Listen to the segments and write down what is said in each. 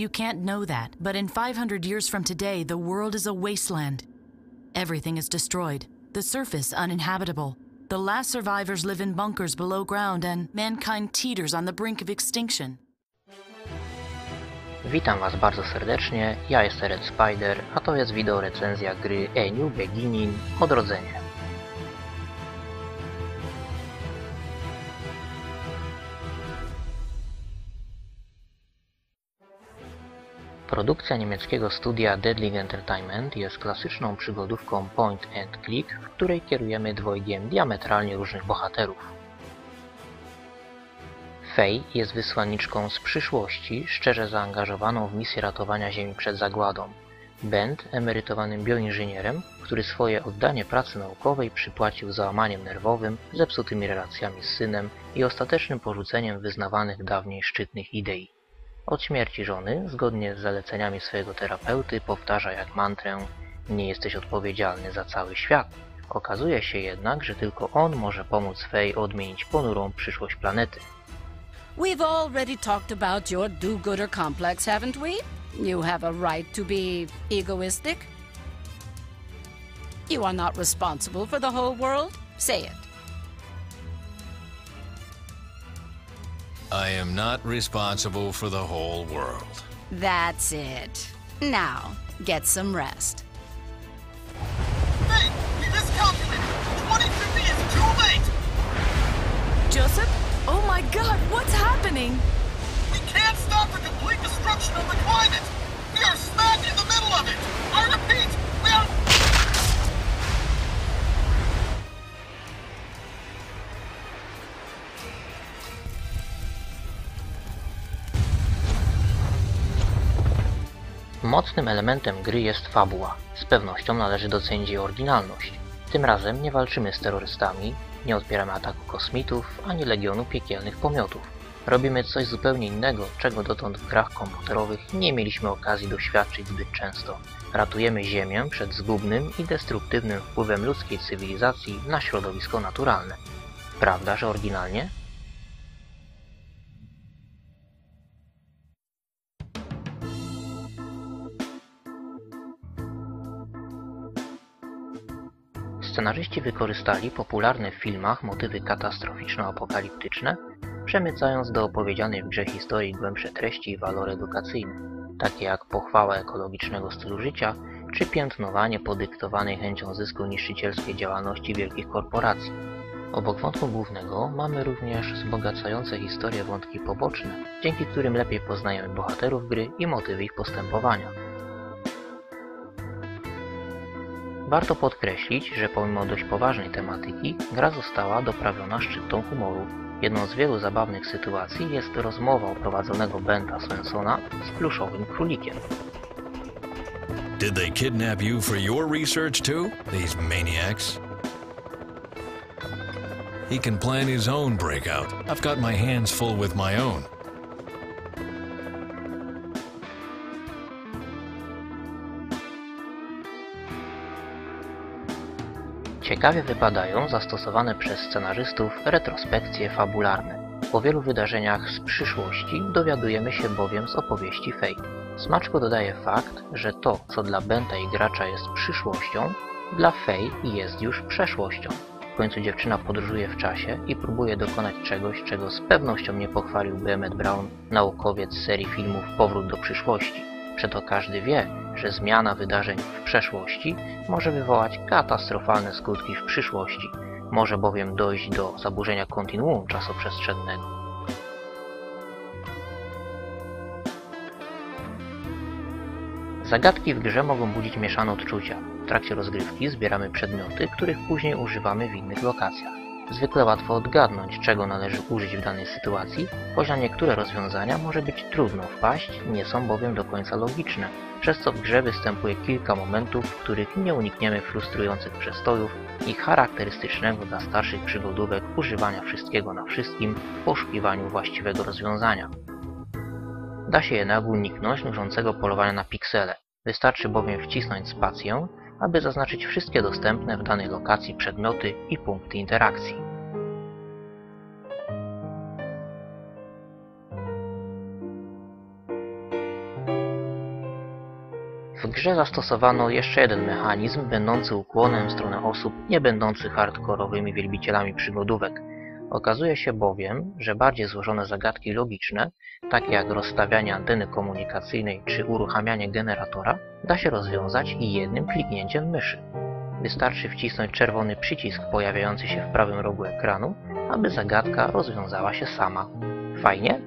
You can't know that, but in 500 years from today, the world is a wasteland. Everything is destroyed, the surface uninhabitable. The last survivors live in bunkers below ground, and mankind teeters on the brink of extinction. Witam Was bardzo serdecznie, ja jestem Red Spider, a to jest wideo recenzja gry A New Beginning Odrodzenie. Produkcja niemieckiego studia Deadly Entertainment jest klasyczną przygodówką point and click, w której kierujemy dwojgiem diametralnie różnych bohaterów. Fei jest wysłanniczką z przyszłości, szczerze zaangażowaną w misję ratowania Ziemi przed zagładą. Bent, emerytowanym bioinżynierem, który swoje oddanie pracy naukowej przypłacił załamaniem nerwowym, zepsutymi relacjami z synem i ostatecznym porzuceniem wyznawanych dawniej szczytnych idei. Od śmierci żony, zgodnie z zaleceniami swojego terapeuty, powtarza jak mantrę Nie jesteś odpowiedzialny za cały świat. Okazuje się jednak, że tylko on może pomóc Fej odmienić ponurą przyszłość planety. We've already talked about your do-gooder complex, haven't we? You have a right to be egoistic. You are not responsible for the whole world. Say it. I am not responsible for the whole world. That's it. Now, get some rest. Hey, we miscalculated! 2050 is too late! Joseph? Oh my god, what's happening? We can't stop the complete destruction of the climate! We are smack in the middle of it! I Mocnym elementem gry jest fabuła. Z pewnością należy docenić jej oryginalność. Tym razem nie walczymy z terrorystami, nie odpieramy ataku kosmitów, ani legionu piekielnych pomiotów. Robimy coś zupełnie innego, czego dotąd w grach komputerowych nie mieliśmy okazji doświadczyć zbyt często. Ratujemy Ziemię przed zgubnym i destruktywnym wpływem ludzkiej cywilizacji na środowisko naturalne. Prawda, że oryginalnie? Scenarzyści wykorzystali popularne w filmach motywy katastroficzno-apokaliptyczne, przemycając do opowiedzianej w grze historii głębsze treści i walory edukacyjne, takie jak pochwała ekologicznego stylu życia czy piętnowanie podyktowanej chęcią zysku niszczycielskiej działalności wielkich korporacji. Obok wątku głównego mamy również wzbogacające historię wątki poboczne, dzięki którym lepiej poznajemy bohaterów gry i motywy ich postępowania. Warto podkreślić, że pomimo dość poważnej tematyki, gra została doprawiona szczytą humoru. Jedną z wielu zabawnych sytuacji jest rozmowa prowadzonego Benta Swensona z pluszowym królikiem. Did they kidnap you for your research too? These maniacs? He can plan his own breakout. I've got my hands full with my own. Ciekawie wypadają zastosowane przez scenarzystów retrospekcje fabularne. Po wielu wydarzeniach z przyszłości dowiadujemy się bowiem z opowieści Fate. Smaczko dodaje fakt, że to, co dla Benta i gracza jest przyszłością, dla Fej jest już przeszłością. W końcu dziewczyna podróżuje w czasie i próbuje dokonać czegoś, czego z pewnością nie pochwaliłby Emmett Brown, naukowiec serii filmów Powrót do przyszłości. Przeto każdy wie, że zmiana wydarzeń w przeszłości może wywołać katastrofalne skutki w przyszłości. Może bowiem dojść do zaburzenia kontinuum czasoprzestrzennego. Zagadki w grze mogą budzić mieszane odczucia. W trakcie rozgrywki zbieramy przedmioty, których później używamy w innych lokacjach. Zwykle łatwo odgadnąć, czego należy użyć w danej sytuacji, choć na niektóre rozwiązania może być trudno wpaść, nie są bowiem do końca logiczne, przez co w grze występuje kilka momentów, w których nie unikniemy frustrujących przestojów i charakterystycznego dla starszych przygodówek używania wszystkiego na wszystkim w poszukiwaniu właściwego rozwiązania. Da się jednak uniknąć nużącego polowania na piksele. Wystarczy bowiem wcisnąć spację, aby zaznaczyć wszystkie dostępne w danej lokacji przedmioty i punkty interakcji. W grze zastosowano jeszcze jeden mechanizm będący ukłonem w stronę osób nie będących hardkorowymi wielbicielami przygodówek – Okazuje się bowiem, że bardziej złożone zagadki logiczne, takie jak rozstawianie anteny komunikacyjnej czy uruchamianie generatora, da się rozwiązać i jednym kliknięciem myszy. Wystarczy wcisnąć czerwony przycisk pojawiający się w prawym rogu ekranu, aby zagadka rozwiązała się sama. Fajnie?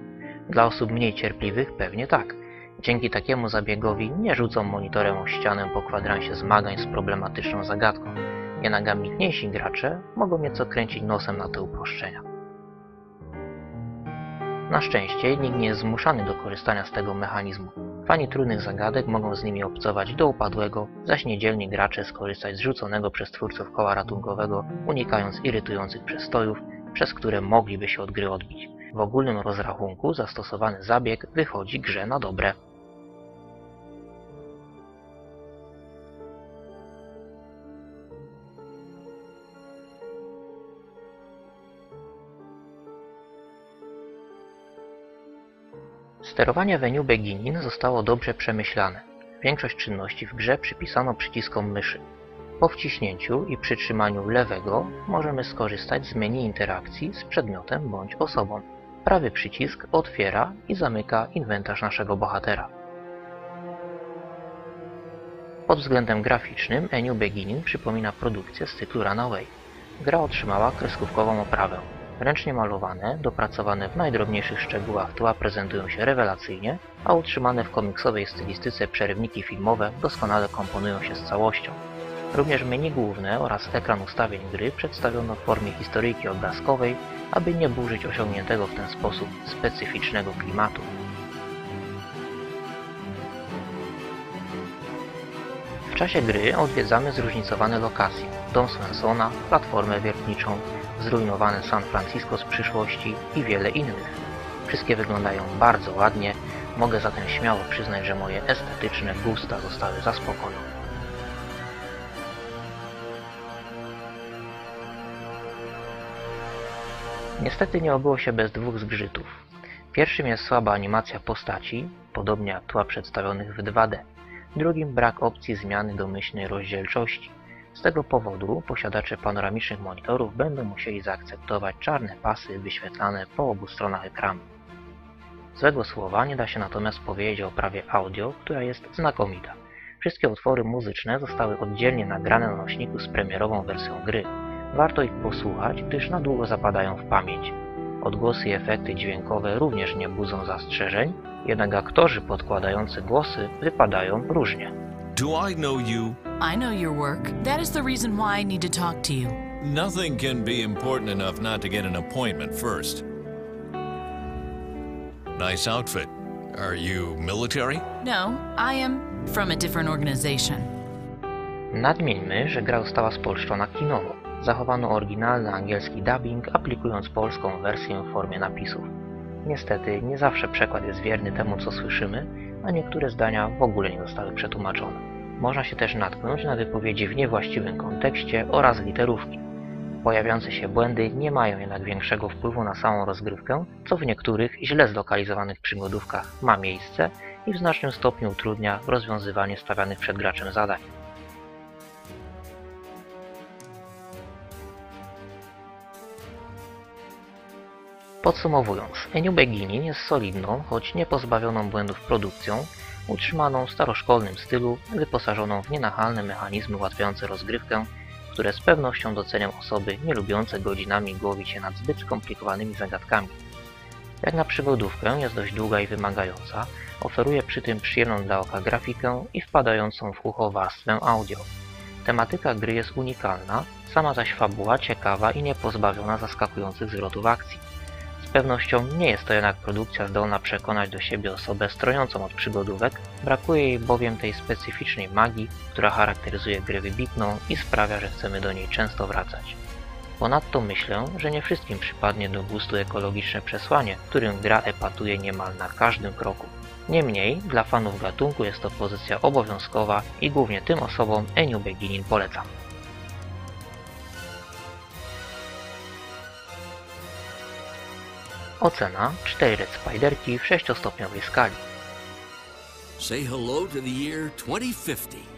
Dla osób mniej cierpliwych pewnie tak. Dzięki takiemu zabiegowi nie rzucą monitorem o ścianę po kwadransie zmagań z problematyczną zagadką. Jednak ambitniejsi gracze mogą nieco kręcić nosem na te uproszczenia. Na szczęście nikt nie jest zmuszany do korzystania z tego mechanizmu. Fani trudnych zagadek mogą z nimi obcować do upadłego, zaś niedzielni gracze skorzystać z rzuconego przez twórców koła ratunkowego, unikając irytujących przestojów, przez które mogliby się od gry odbić. W ogólnym rozrachunku zastosowany zabieg wychodzi grze na dobre. Sterowanie w New Beginning zostało dobrze przemyślane. Większość czynności w grze przypisano przyciskom myszy. Po wciśnięciu i przytrzymaniu lewego możemy skorzystać z menu interakcji z przedmiotem bądź osobą. Prawy przycisk otwiera i zamyka inwentarz naszego bohatera. Pod względem graficznym A New Beginning przypomina produkcję z cyklu Runaway. Gra otrzymała kreskówkową oprawę. Ręcznie malowane, dopracowane w najdrobniejszych szczegółach tła prezentują się rewelacyjnie, a utrzymane w komiksowej stylistyce przerywniki filmowe doskonale komponują się z całością. Również menu główne oraz ekran ustawień gry przedstawiono w formie historyjki obrazkowej, aby nie burzyć osiągniętego w ten sposób specyficznego klimatu. W czasie gry odwiedzamy zróżnicowane lokacje, dom Swensona, platformę wiertniczą, zrujnowane San Francisco z przyszłości i wiele innych. Wszystkie wyglądają bardzo ładnie, mogę zatem śmiało przyznać, że moje estetyczne gusta zostały zaspokojone. Niestety nie obyło się bez dwóch zgrzytów. Pierwszym jest słaba animacja postaci, podobnie jak tła przedstawionych w 2D. Drugim brak opcji zmiany domyślnej rozdzielczości. Z tego powodu posiadacze panoramicznych monitorów będą musieli zaakceptować czarne pasy wyświetlane po obu stronach ekranu. Złego słowa nie da się natomiast powiedzieć o oprawie audio, która jest znakomita. Wszystkie utwory muzyczne zostały oddzielnie nagrane na nośniku z premierową wersją gry. Warto ich posłuchać, gdyż na długo zapadają w pamięć. Odgłosy i efekty dźwiękowe również nie budzą zastrzeżeń, jednak aktorzy podkładający głosy wypadają różnie. Do I know you? I know your work. That is the reason why I need to talk to you. Nothing can be important enough not to get an appointment first. Nice outfit. Are you military? No, I am from a different organization. Nadmieńmy, że gra została spolszczona kinowo. Zachowano oryginalny angielski dubbing, aplikując polską wersję w formie napisów. Niestety, nie zawsze przekład jest wierny temu, co słyszymy, a niektóre zdania w ogóle nie zostały przetłumaczone. Można się też natknąć na wypowiedzi w niewłaściwym kontekście oraz literówki. Pojawiające się błędy nie mają jednak większego wpływu na samą rozgrywkę, co w niektórych źle zlokalizowanych przygodówkach ma miejsce i w znacznym stopniu utrudnia rozwiązywanie stawianych przed graczem zadań. Podsumowując, New Beginning jest solidną, choć nie pozbawioną błędów produkcją, utrzymaną w staroszkolnym stylu, wyposażoną w nienachalne mechanizmy ułatwiające rozgrywkę, które z pewnością docenią osoby nie lubiące godzinami głowić się nad zbyt skomplikowanymi zagadkami. Jak na przygodówkę jest dość długa i wymagająca, oferuje przy tym przyjemną dla oka grafikę i wpadającą w ucho warstwę audio. Tematyka gry jest unikalna, sama zaś fabuła ciekawa i niepozbawiona zaskakujących zwrotów akcji. Pewnością nie jest to jednak produkcja zdolna przekonać do siebie osobę strojącą od przygodówek, brakuje jej bowiem tej specyficznej magii, która charakteryzuje grę wybitną i sprawia, że chcemy do niej często wracać. Ponadto myślę, że nie wszystkim przypadnie do gustu ekologiczne przesłanie, którym gra epatuje niemal na każdym kroku. Niemniej, dla fanów gatunku jest to pozycja obowiązkowa i głównie tym osobom A New Beginning polecam. Ocena 4 Red Spiderki w 6-stopniowej skali. Say hello to the year 2050.